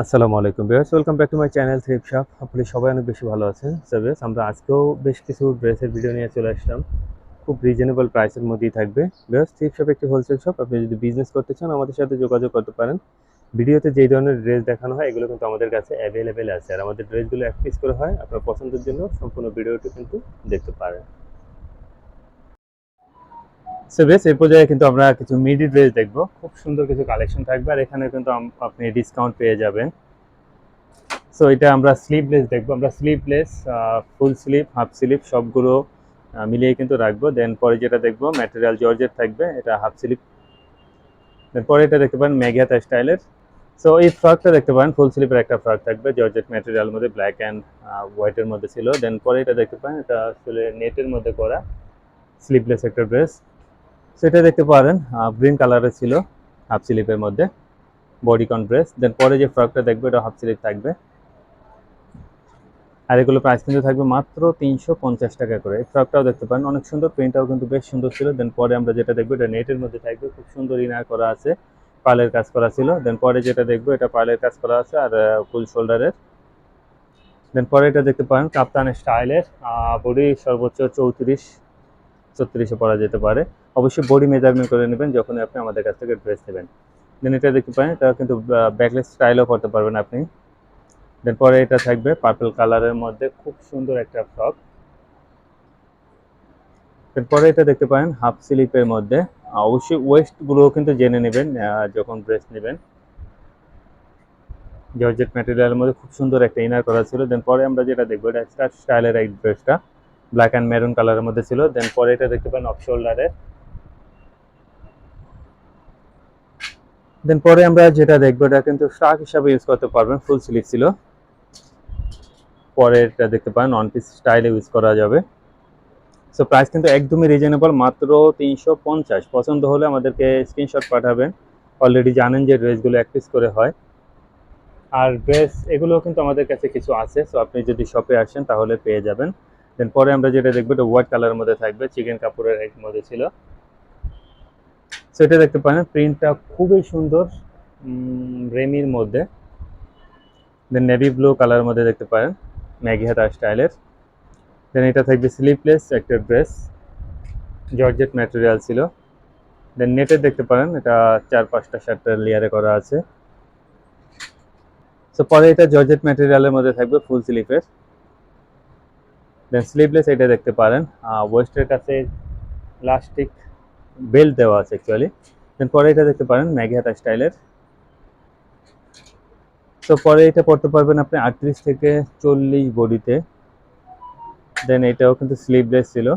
আসসালামু আলাইকুম viewers, welcome back to my channel thrift shop আপনি সবাই অনেক বেশি ভালো আছেন আপনি সবাই অনেক বেশি ভালো আছেন। সো ভিউয়ার্স, আমরা আজকেও বেশ কিছু ড্রেসের ভিডিও নিয়ে চলে আসলাম। খুব রিজনেবল প্রাইসের মধ্যেই থাকবে। ভিউয়ার্স থ্রিপ শপ একটি হোলসেল শপ আপনি যদি বিজনেস করতে চান, আমাদের সাথে যোগাযোগ করতে পারেন। ভিডিওতে যেই ধরনের ড্রেস দেখানো হয়, এগুলো কিন্তু আমাদের কাছে অ্যাভেলেবেল আছে। আর আমাদের ড্রেসগুলো এক পিস করে হয়। আপনার পছন্দের জন্য সম্পূর্ণ ভিডিওটি কিন্তু দেখতে পারেন। সো বেশ এই পর্যায়ে কিন্তু আমরা কিছু মিডি ড্রেস দেখব। খুব সুন্দর কিছু কালেকশন থাকবে আর এখানে কিন্তু আপনি ডিসকাউন্ট পেয়ে যাবেন। সো এটা আমরা স্লিভলেস দেখব। আমরা sleeveless full sleeve half sleeve সবগুলো মিলিয়ে কিন্তু রাখব। দেন পরে যেটা দেখব ম্যাটেরিয়াল জর্জেট থাকবে এটা হাফ স্লিভ দেন পরে এটা দেখতে পারেন মেঘাতা স্টাইলের সো এই ফ্রকটা দেখতে পারেন ফুল স্লিভের একটা ফ্রক থাকবে জর্জেট ম্যাটেরিয়াল মধ্যে ব্ল্যাক অ্যান্ড হোয়াইটের মধ্যে ছিল। দেন পরে এটা দেখতে পারেন এটা আসলে নেটের মধ্যে করা স্লিভলেস একটা ড্রেস সেটা দেখতে পারেন গ্রিন কালারের ছিল হাফ স্লিপের মধ্যে বডিকন ড্রেস দেন পরে যে ফ্রকটা দেখবে, এটা হাফ স্লিপ থাকবে। আর এগুলো প্রাইস কিন্তু থাকবে মাত্র তিনশো পঞ্চাশ টাকা করে। এই ফ্রকটাও দেখতে পারেন, অনেক সুন্দর প্রিন্টটাও কিন্তু বেশ সুন্দর ছিল। দেন পরে আমরা যেটা দেখব, এটা নেটের মধ্যে থাকবে, খুব সুন্দর ইনার করা আছে, পালের কাজ করা ছিল। দেন পরে যেটা দেখব, এটা পালের কাজ করা আছে, আর ফুল শোল্ডারের দেন পরে এটা দেখতে পারেন কাপ্তান স্টাইলের বডি সর্বোচ্চ চৌত্রিশ, ছত্রিশে পরা যেতে পারে। অবশ্যই বডি মেজারমেন্ট করে নেবেন যখন আপনি আমাদের কাছ থেকে ড্রেস নেবেন। দেন এটা দেখতে পারেন, এটা কিন্তু ব্যাকলেস স্টাইলও করতে পারবেন আপনি। দেন পরে এটা থাকবে পার্পল কালারের মধ্যে খুব সুন্দর একটা ফ্রক এরপরে এটা দেখতে পারেন হাফ স্লিপের মধ্যে। অবশ্যই ওয়েস্টগুলোও কিন্তু জেনে নেবেন যখন ড্রেস নেবেন। জর্জেট ম্যাটেরিয়ালের মধ্যে খুব সুন্দর একটা ইনার করা ছিল। দেন পরে আমরা যেটা দেখব, এটা স্টার স্টাইলের এই ড্রেসটা ব্ল্যাক অ্যান্ড মেরুন কালারের মধ্যে ছিল। দেন পরে এটা দেখতে পারেন অফ শোল্ডারের দেন পরে আমরা যেটা দেখব, এটা কিন্তু শার্ট হিসাবে ইউজ করতে পারবেন ফুল স্লিভ ছিল। পরে এটা দেখতে পারেন অন পিস স্টাইলে ইউজ করা যাবে। সো প্রাইস কিন্তু একদমই রিজনেবল মাত্র তিনশো পঞ্চাশ। পছন্দ হলে আমাদেরকে স্ক্রিনশট পাঠাবেন। অলরেডি জানেন যে ড্রেসগুলো এক পিস করে হয়। আর ড্রেস এগুলো কিন্তু আমাদের কাছে কিছু আছে সো আপনি যদি শপে আসেন তাহলে পেয়ে যাবেন। দেন পরে আমরা যেটা দেখব, এটা হোয়াইট কালারের মধ্যে থাকবে চিকেন কাপড়ের এক মধ্যে ছিল। সো এটা দেখতে পারেন প্রিন্টটা খুবই সুন্দর রেমির মধ্যে। দেন নেভি ব্লু কালারের মধ্যে দেখতে পারেন, ম্যাগি হাতা স্টাইলের। দেন এটা থাকবে স্লিপলেস একটা ড্রেস জর্জেট ম্যাটেরিয়াল ছিল। দেন নেটের দেখতে পারেন, এটা চার পাঁচটা শার্টের লেয়ারে করা আছে। সো পরে এটা জর্জেট ম্যাটেরিয়ালের মধ্যে থাকবে ফুল স্লিপের দেন স্লিভলেস এটা দেখতে পারেন ওয়েস্টের কাছে লাস্টিক বেল্ট দেওয়া আছে অ্যাকচুয়ালি দেন পরে এটা দেখতে পারেন, ম্যাগি হাতা স্টাইলের। তো পরে এটা পড়তে পারবেন আপনি আটত্রিশ থেকে চল্লিশ বডিতে। দেন এটাও কিন্তু স্লিভলেস ছিল।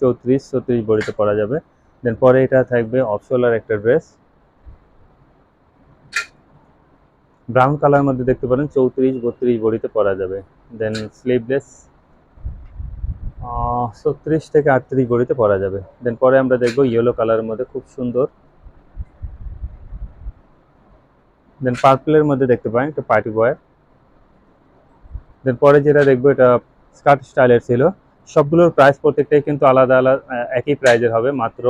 চৌত্রিশ চৌত্রিশ বডিতে পরা যাবে। দেন পরে এটা থাকবে অপশোলার একটা ড্রেস। ব্রাউন কালার মধ্যে দেখতে পারেন, চৌত্রিশ, বত্রিশ বডিতে পরা যাবে। দেন স্লিভলেস ছত্রিশ থেকে আটত্রিশ গড়িতে পরা যাবে। দেন পরে আমরা দেখব ইয়েলো কালারের মধ্যে খুব সুন্দর। দেন পার্পলের মধ্যে দেখতে পারেন একটা পার্টি বয়ার দেন পরে যেটা দেখব এটা স্কার্ট স্টাইলের ছিল। সবগুলোর প্রাইস প্রত্যেকটাই কিন্তু আলাদা আলাদা একই প্রাইজের হবে। মাত্র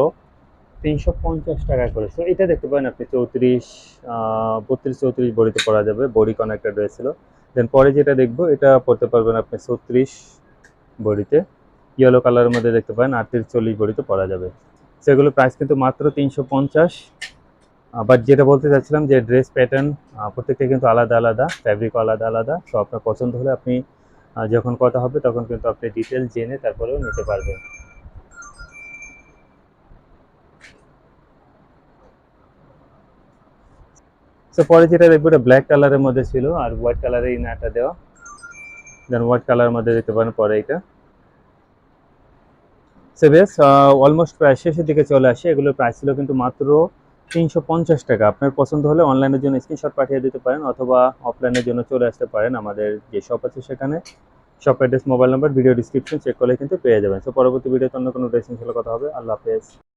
তিনশো পঞ্চাশ টাকা করে। তো এটা দেখতে পারেন আপনি চৌত্রিশ বত্রিশ, চৌত্রিশ বডিতে পরা যাবে। বডি কন একটা ড্রেস ছিল দেন পরে যেটা দেখব, এটা পড়তে পারবেন আপনি ছত্রিশ বডিতে ইয়েলো কালারের মধ্যে দেখতে পারেন আটত্রিশ চল্লিশ বডিতে পরা যাবে। সেগুলো প্রাইস কিন্তু মাত্র তিনশো পঞ্চাশ। বাট যেটা বলতে চাচ্ছিলাম যে ড্রেস প্যাটার্ন প্রত্যেকটা কিন্তু আলাদা আলাদা ফ্যাব্রিকও আলাদা আলাদা। তো আপনার পছন্দ হলে আপনি যখন কথা হবে তখন কিন্তু আপনি ডিটেল জেনে তারপরেও নিতে পারবেন। তো পরে যেটা দেখব এটা ব্ল্যাক কালারের মধ্যে ছিল আর হোয়াইট কালারের ইনারটা দেওয়া। দেন হোয়াইট কালারের মধ্যে দেখতে পারেন পরে এটা। সে বেশ অলমোস্ট প্রায় শেষের দিকে চলে আসে। এগুলোর প্রাইস ছিল কিন্তু মাত্র তিনশো পঞ্চাশ টাকা। আপনার পছন্দ হলে অনলাইনের জন্য স্ক্রিনশট পাঠিয়ে দিতে পারেন অথবা অফলাইনের জন্য চলে আসতে পারেন। আমাদের যে শপ আছে সেখানে। Shop address mobile number video description check করলে কিন্তু পেয়ে যাবেন। সো পরবর্তী ভিডিওতে অন্য কোনো ড্রেসিং কথা হবে। আল্লাহ হাফেজ।